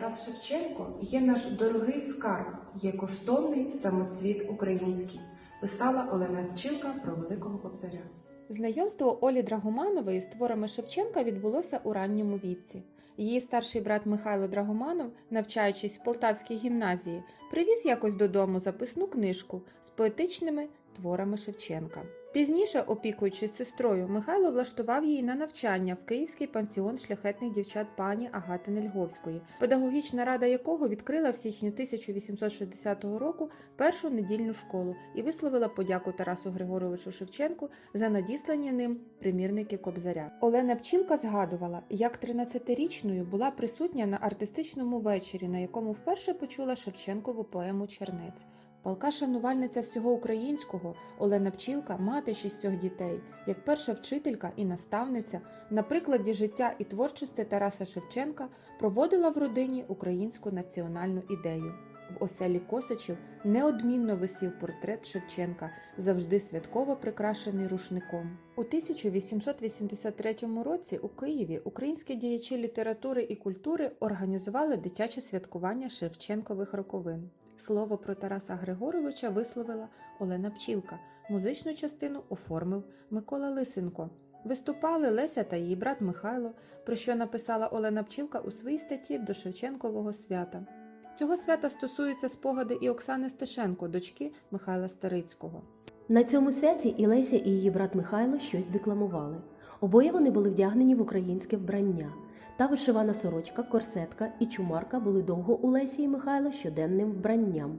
Тарас Шевченко є наш дорогий скарб, є коштовний самоцвіт український, писала Олена Пчілка про Великого Кобзаря. Знайомство Олі Драгоманової з творами Шевченка відбулося у ранньому віці. Її старший брат Михайло Драгоманов, навчаючись в Полтавській гімназії, привіз якось додому записну книжку з поетичними творами Шевченка. Пізніше, опікуючись сестрою, Михайло влаштував її на навчання в Київський пансіон шляхетних дівчат пані Агати Нельговської, педагогічна рада якого відкрила в січні 1860 року першу недільну школу і висловила подяку Тарасу Григоровичу Шевченку за надіслані ним примірники Кобзаря. Олена Пчілка згадувала, як 13-річною була присутня на артистичному вечорі, на якому вперше почула Шевченкову поему Чернець. Палка шанувальниця всього українського Олена Пчілка, мати шістьох дітей, як перша вчителька і наставниця, на прикладі життя і творчості Тараса Шевченка проводила в родині українську національну ідею. В оселі Косачів неодмінно висів портрет Шевченка, завжди святково прикрашений рушником. У 1883 році у Києві українські діячі літератури і культури організували дитяче святкування Шевченкових роковин. Слово про Тараса Григоровича висловила Олена Пчілка. Музичну частину оформив Микола Лисенко. Виступали Леся та її брат Михайло, про що написала Олена Пчілка у своїй статті до Шевченкового свята. Цього свята стосуються спогади і Оксани Стешенко, дочки Михайла Старицького. На цьому святі і Леся, і її брат Михайло щось декламували. Обоє вони були вдягнені в українське вбрання. Та вишивана сорочка, корсетка і чумарка були довго у Лесі і Михайла щоденним вбранням.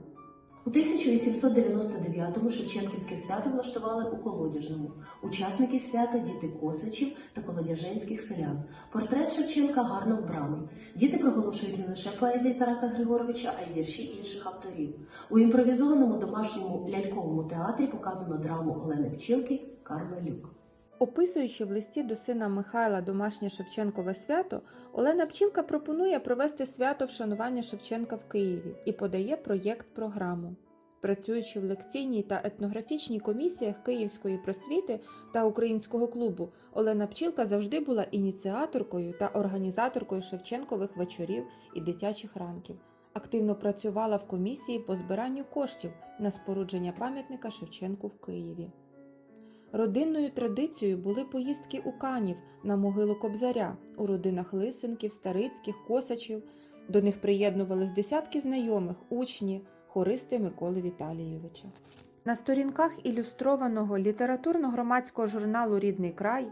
У 1899-му Шевченківське свято влаштували у Колодяжному. Учасники свята діти Косачів та колодяженських селян. Портрет Шевченка гарно вбраний. Діти проголошують не лише поезії Тараса Григоровича, а й вірші інших авторів. У імпровізованому домашньому ляльковому театрі показано драму Олени Пчілки Кармелюк. Описуючи в листі до сина Михайла домашнє Шевченкове свято, Олена Пчілка пропонує провести свято вшанування Шевченка в Києві і подає проєкт-програму. Працюючи в лекційній та етнографічній комісіях Київської просвіти та Українського клубу, Олена Пчілка завжди була ініціаторкою та організаторкою Шевченкових вечорів і дитячих ранків. Активно працювала в комісії по збиранню коштів на спорудження пам'ятника Шевченку в Києві. Родинною традицією були поїздки у Канів на могилу Кобзаря у родинах Лисенків, Старицьких, Косачів. До них приєднувались десятки знайомих, учні, хористи Миколи Віталійовича. На сторінках ілюстрованого літературно-громадського журналу Рідний край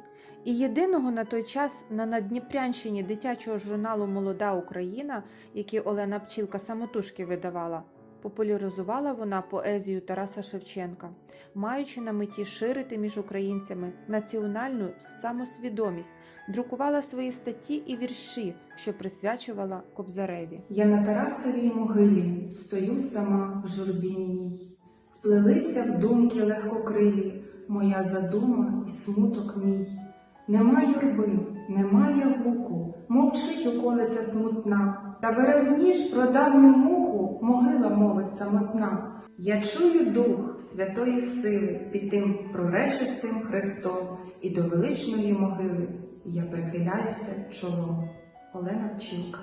і єдиного на той час на Надніпрянщині дитячого журналу Молода Україна, який Олена Пчілка самотужки видавала, популяризувала вона поезію Тараса Шевченка, маючи на меті ширити між українцями національну самосвідомість, друкувала свої статті і вірші, що присвячувала Кобзареві. Я на Тарасовій могилі стою сама в журбі. Сплелися в думки легкокрилі, моя задума і смуток мій. Нема юрби, немає гуку, мовчить околиця смутна, та березніш про давню муку могила мовить самотна. Я чую дух святої сили під тим проречистим хрестом, і до величної могили я прихиляюся чолом. Олена Пчілка